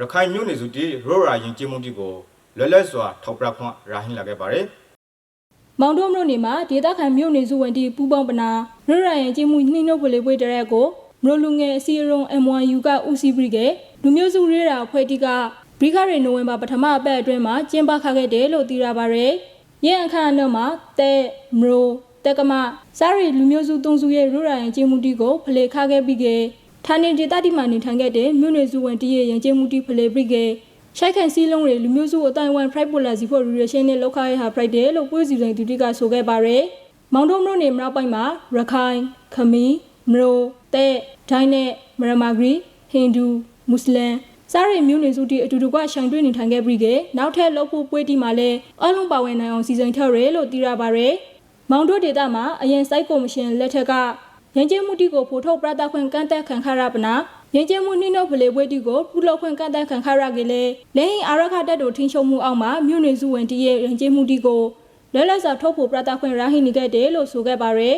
ရခိုင်မြို့နယ်စုတီရိုရာရင်ကျင်းမှုတီကိုလွတ်လပ်စွာထောက်ပြခွင့်ရဟင်းလာခဲ့ပါတယ်မောင်တို့မြို့နယ်မှာဒေသခံမြို့နယ်စုဝင်တီပူပေါင်းပနာရရရင်ကျင်းမှုနှိမ့်နှုတ်ပလေပွေတရက်ကိုမလို့လူငယ်အစီအရုံ M1U ကဦးစီးပြီးကလူမျိုးစုရေးတာအဖွဲ့တီကဘရိခရီနိုဝင်ဘာပထမအပတ်အတွင်းမှာကျင်းပခခဲ့တယ်လို့သိရပါဗျ။ရဲအခမ်းအနားမှာတဲမရိုတက်ကမစားရီလူမျိုးစုသုံးစုရဲ့ရရရင်ကျင်းမှုတီကိုဖလေခခဲ့ပြီးက ဌာနေဒေသတီမှာနေထိုင်ခဲ့တဲ့မြို့နယ်စုဝင်တီရဲ့ရင်ကျင်းမှုတီဖလေပြီးကရှိုက်ခံစည်းလုံးတွေလူမျိုးစုအတိုင်းဝိုင်း pride policy for relation နဲ့လောက်ခရဲဟာ pride တယ်လို့ပွဲစီစဉ်သူတီကဆိုခဲ့ပါရယ်မောင်တို့မြို့နယ်မြောက်ပိုင်းမှာရခိုင်ခမီမရိုတဲဒိုင်းနဲ့မရမာဂရီဟိန္ဒူမွတ်စလင်စားရမျိုးနွယ်စုတီအတူတူကရှောင်တွေ့နေထိုင်ခဲ့ပြီးကနောက်ထပ်လောက်ဖို့ပွဲတီမှာလည်းအလုံးပါဝင်နိုင်အောင်စီစဉ်ထက်ရဲလို့သိရပါရယ်မောင်တို့ဒေတာမှာအရင်စိုက်ကော်မရှင်လက်ထက်က ရင်းကျင်းမှုတီကိုဖိုထုတ်ပြသခွင့်ကန့်သက်ခံခရပနာရင်းကျင်းမှုနှိမ့်နှုတ်ဖလေပွဲတီကိုပြုလုပ်ခွင့်ကန့်သက်ခံခရကလေးလဲရင်အာရခတက်တို့ထင်းရှုံမှုအောက်မှာမြို့နယ်စုဝင်တီရဲ့ရင်းကျင်းမှုတီကိုလဲလဲစွာထုတ်ဖို့ပြသခွင့်ရဟိနေခဲ့တယ်လို့ဆိုခဲ့ပါရယ်